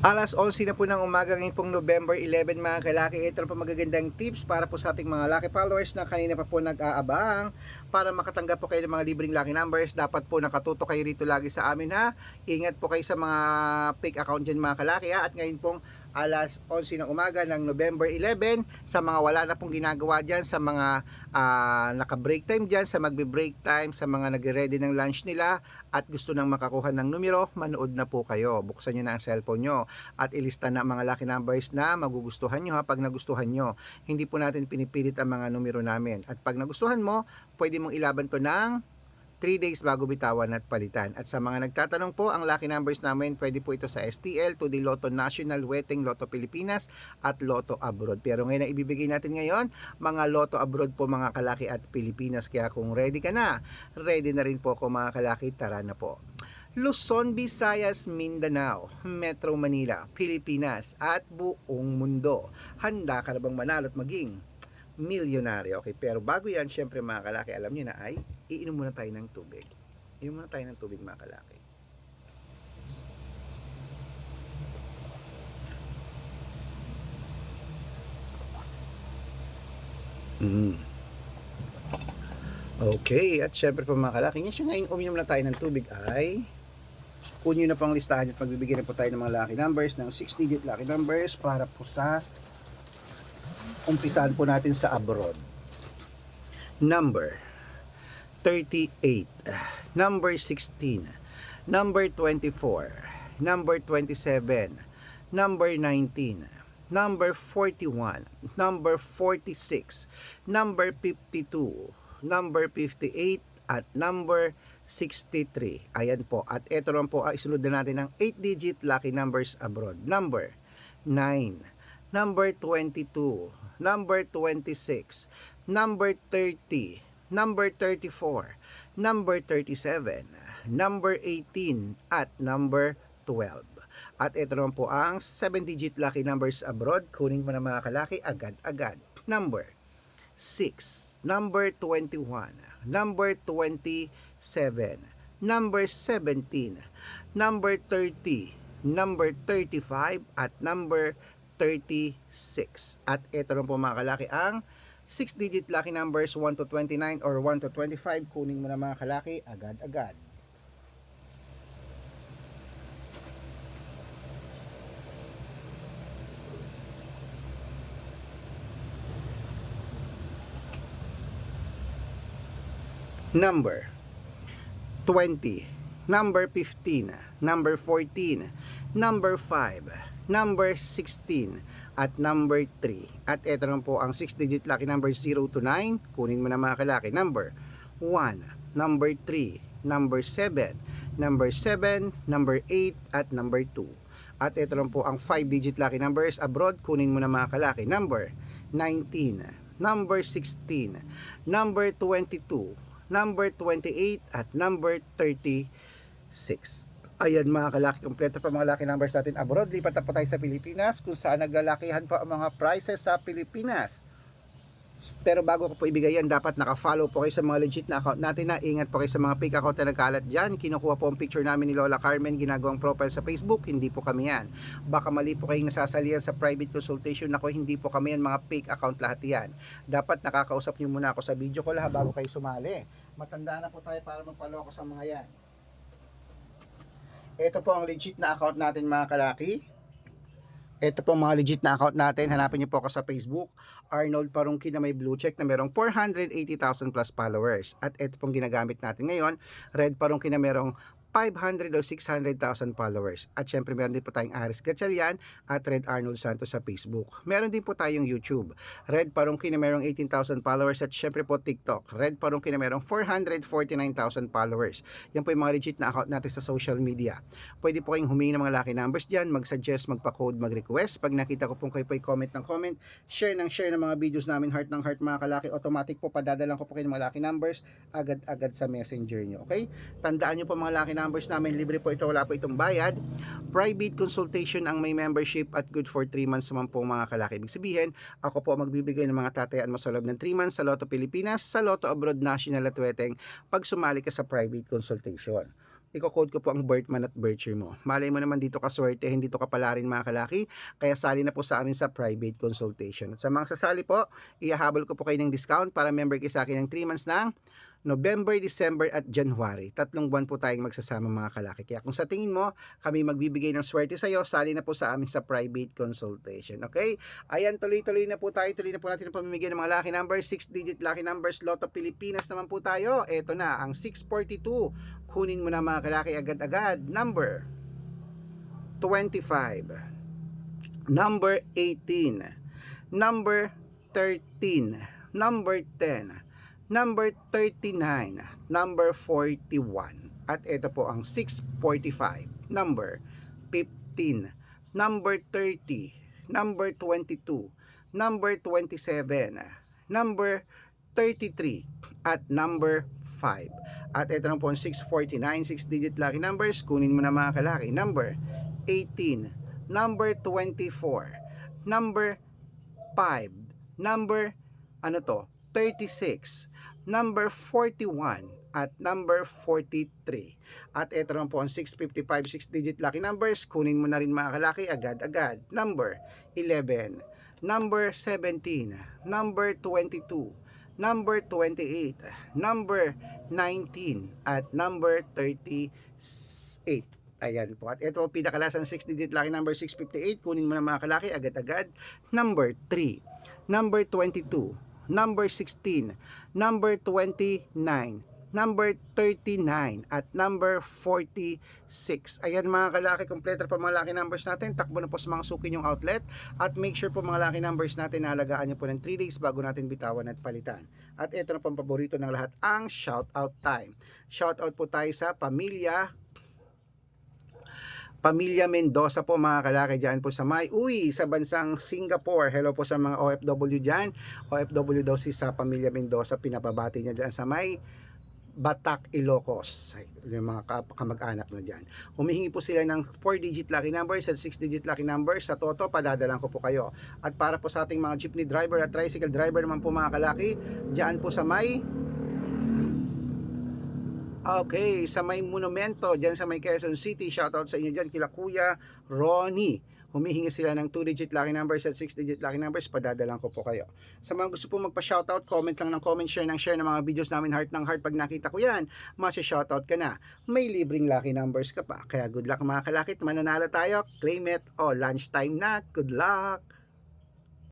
Alas 11 na po ng umaga ngayon pong November 11 mga kalaki. Ito po magagandang tips para po sa ating mga lucky followers na kanina pa po nag-aabang para makatanggap po kayo ng mga libreng lucky numbers. Dapat po nakatuto kayo rito lagi sa amin ha. Ingat po kayo sa mga fake account dyan mga kalaki ha. At ngayon pong alas 11 ng umaga ng November 11 sa mga wala na pong ginagawa dyan, sa mga ah, naka-break time dyan, sa magbe-break time, sa mga nagre-ready ng lunch nila at gusto nang makakuha ng numero, manood na po kayo. Buksan nyo na ang cellphone nyo at ilista na mga lucky numbers na magugustuhan nyo ha pag nagustuhan nyo. Hindi po natin pinipilit ang mga numero namin. At pag nagustuhan mo, pwede mong ilaban to ng 3 days bago bitawan at palitan. At sa mga nagtatanong po, ang lucky numbers namin, pwede po ito sa STL, to the Lotto National, Weteng, Lotto Pilipinas, at Lotto Abroad. Pero ngayon ang ibibigay natin ngayon, mga Lotto Abroad po mga kalaki at Pilipinas. Kaya kung ready ka na, ready na rin po ako mga kalaki, tara na po. Luzon, Visayas, Mindanao, Metro Manila, Pilipinas, at buong mundo. Handa ka na bang manalo at maging milyonaryo? Okay, pero bago yan, syempre mga kalaki, alam niyo na ay, iinom muna tayo ng tubig. Inom muna tayo ng tubig mga kalaki. Mm. Okay, at syempre po mga kalaki, ngayon ngayon uminom na tayo ng tubig ay kunin na pang listahan at magbibigay na po tayo ng mga lucky numbers ng 6 digit lucky numbers para po sa umpisahan po natin sa abroad. Number 38, number 16, number 24, number 27, number 19, number 41, number 46, number 52, number 58, at number 63. Ayan po. At ito naman po, ay sunod na natin ng 8-digit lucky numbers abroad. Number 9, number 22, number 26, number 30, number 34, number 37, number 18, at number 12. At ito naman po ang 7-digit lucky numbers abroad. Kunin mo na mga kalaki agad-agad. Number 6, number 21, number 27, number 17, number 30, number 35, at number 36. At ito rin po mga kalaki ang 6-digit lucky numbers 1 to 29 or 1 to 25. Kunin mo na mga kalaki agad-agad. Number 20, number 15, number 14, number 5, number 16, at number 3. At ito naman po ang 6-digit lucky number 0 to 9. Kunin mo na mga kalaki. Number 1, number 3, number 7, number 7, number 8, at number 2. At ito naman po ang 5-digit lucky numbers abroad. Kunin mo na mga kalaki. Number 19, number 16, number 22, number 28, at number 36. Ayan mga kalaki, kompleto pa mga lucky numbers natin abroad. Lipat na po tayo sa Pilipinas kung saan naglalakihan pa ang mga prices sa Pilipinas. Pero bago ko po ibigay yan, dapat naka-follow po kayo sa mga legit na account natin na ingat po kayo sa mga fake account na nagkalat dyan. Kinukuha po ang picture namin ni Lola Carmen, ginagawang profile sa Facebook, hindi po kami yan. Baka mali po kayong nasasalihan sa private consultation, ako hindi po kami yan, mga fake account lahat yan. Dapat nakakausap niyo muna ako sa video ko lahat bago kayo sumali. Matanda na po tayo para magpaloko sa mga yan. Ito po ang legit na account natin mga kalaki. Ito po mga legit na account natin. Hanapin niyo po ako sa Facebook. Arnold Parungki na may blue check na merong 480,000 plus followers. At ito pong ginagamit natin ngayon. Red Parungki na merong 500 o 600,000 followers. At syempre meron din po tayong Aris Gatchalian at Red Arnold Santos sa Facebook. Meron din po tayong YouTube. Red Parungki na merong 18,000 followers at syempre po TikTok. Red Parungki na merong 449,000 followers. Yan po yung mga legit na account natin sa social media. Pwede po kayong humingi ng mga lucky numbers dyan, mag-suggest, magpa-code, mag-request. Pag nakita ko pong kayo po comment ng comment, share ng share ng mga videos namin, heart ng heart mga kalaki, automatic po padadalan ko po kayo ng mga lucky numbers agad-agad sa messenger nyo. Okay? Tandaan nyo po mga lucky numbers namin, libre po ito, wala po itong bayad. Private consultation ang may membership at good for 3 months naman po mga kalaki. Ibig sabihin, ako po magbibigay ng mga tatayaan mo sa loob ng 3 months sa Lotto Pilipinas, sa Lotto Abroad National at Weteng pag sumali ka sa private consultation. Iko-code ko po ang birth month at birth year mo. Malay mo naman dito ka swerte, hindi to kapala rin mga kalaki. Kaya sali na po sa amin sa private consultation. At sa mga sasali po, ihahabol ko po kayo ng discount para member kayo sa akin ng 3 months ng November, December at January. Tatlong buwan po tayong magsasama mga kalaki. Kaya kung sa tingin mo, kami magbibigay ng swerte sa iyo, sali na po sa amin sa private consultation. Okay? Ayan, tuloy-tuloy na po tayo. Tuloy na po natin ang pamimigay ng mga lucky numbers. 6-digit lucky numbers. Lotto Pilipinas naman po tayo. Ito na, ang 642. Kunin mo na mga kalaki agad-agad. Number 25. Number 18. Number 13. Number 10 number 39, number 41. At ito po ang 645, number 15, number 30, number 22, number 27, number 33, at number 5. At ito na po ang 649, 6-digit lucky numbers. Kunin mo na mga kalaki. Number 18, number 24, number 5, number ano to, 36, number 41, at number 43. At ito naman po ang 655 6-digit lucky numbers. Kunin mo na rin mga kalaki agad-agad. Number 11, number 17, number 22, number 28, number 19, at number 38. Ayan po. At ito pinakalasang 6-digit lucky number 658. Kunin mo na mga kalaki agad-agad. Number 3, number 22, number 16, number 29, number 39, at number 46. Ayan mga kalaki, kompleto pa mga lucky numbers natin. Takbo na po sa mga suki yung outlet. At make sure po mga lucky numbers natin na alagaan nyo po ng 3 days bago natin bitawan at palitan. At ito na pang paborito ng lahat, ang shout out time. Shout out po tayo sa pamilya Pamilya Mendoza po mga kalaki dyan po sa may uy sa bansang Singapore. Hello po sa mga OFW dyan. OFW daw si sa Pamilya Mendoza pinapabati niya dyan sa may Batak, Ilocos. Yung mga ka- kamag-anak na dyan. Humihingi po sila ng 4-digit lucky numbers at 6-digit lucky numbers. Sa Toto, padadalan ko po kayo. At para po sa ating mga jeepney driver at tricycle driver naman po mga kalaki, dyan po sa may Okay, sa may monumento, dyan sa may Quezon City, shoutout sa inyo dyan, kila Kuya Ronnie. Humihingi sila ng 2-digit lucky numbers at 6-digit lucky numbers, padadalan ko po kayo. Sa mga gusto po magpa-shoutout, comment lang ng comment, share ng share ng mga videos namin, heart ng heart. Pag nakita ko yan, masya-shoutout ka na. May libreng lucky numbers ka pa. Kaya good luck mga kalakit, mananalo tayo, claim it, o lunchtime na, good luck!